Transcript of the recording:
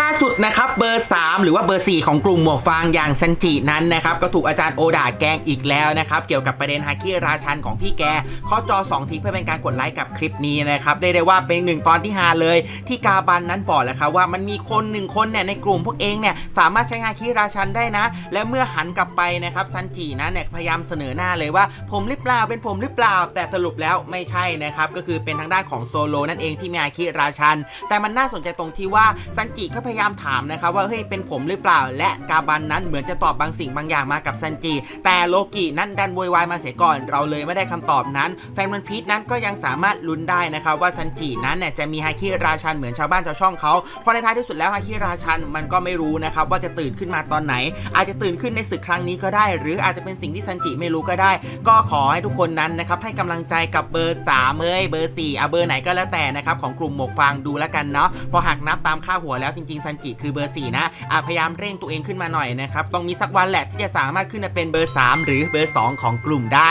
ล่าสุดนะครับเบอร์ 3 หรือว่าเบอร์ 4 ของกลุ่มหมวกฟางอย่างซันจินั้นนะครับก็ถูกอาจารย์โอดาแกงอีกแล้วนะครับเกี่ยวกับประเด็นฮาคิราชันของพี่แกข้อจอ 2ทีเพื่อเป็นการกดไลค์กับคลิปนี้นะครับได้ได้ว่าเป็นหนึ่งตอนที่ฮาเลย ที่กาบันนั้นบอกแหละครับว่ามันมีคนหนึ่งคนเนี่ยในกลุ่มพวกเองเนี่ยสามารถใช้ฮาคิราชันได้นะ และเมื่อหันกลับไปนะครับซันจินั้นเนี่ยพยายามเสนอหน้าเลยว่า ผมหรือเปล่าเป็นผมหรือเปล่า แต่สรุปแล้วไม่ใช่นะครับก็คือเป็นทางด้านของโซโลนั่นเองที่มีฮาคิราชัน แต่มันน่าสนใจตรงที่ว่าซันจิก็พยายามถามนะครับว่าเฮ้ยเป็นผมหรือเปล่า และกาบันนั้นเหมือนจะตอบบางสิ่งบางอย่างมากับซันจิ แต่โลกินั้นดันโวยวายมาเสียก่อนเราเลยไม่ได้คำตอบนั้น แฟนมันพีทนั้นก็ยังสามารถลุ้นได้นะครับว่าซันจินั้นเนี่ยจะมีฮาคิราชันเหมือนชาวบ้านชาวช่องเขาเพราะในท้ายที่สุดแล้วฮาคิราชันมันก็ไม่รู้นะครับว่าจะตื่นขึ้นมาตอนไหน อาจจะตื่นขึ้นในศึกครั้งนี้ก็ได้ หรืออาจจะเป็นสิ่งที่ซันจิไม่รู้ก็ได้ ก็ขอให้ทุกคนนั้นนะครับให้กำลังใจกับเบอร์3เอ้ยเบอร์4อะเบอร์ไหนก็แล้วแต่นะครับของกลุ่มหมวกฟางดูแล้วกันเนาะพอหากนับตามค่าหัวแล้วจริงๆซันจิคือเบอร์4นะอะพยายามเร่งตัวเองขึ้นมาหน่อยนะครับต้องมีสักวันแหละที่จะสามารถขึ้นมาเป็นเบอร์ 3 หรือเบอร์ 2 ของกลุ่มได้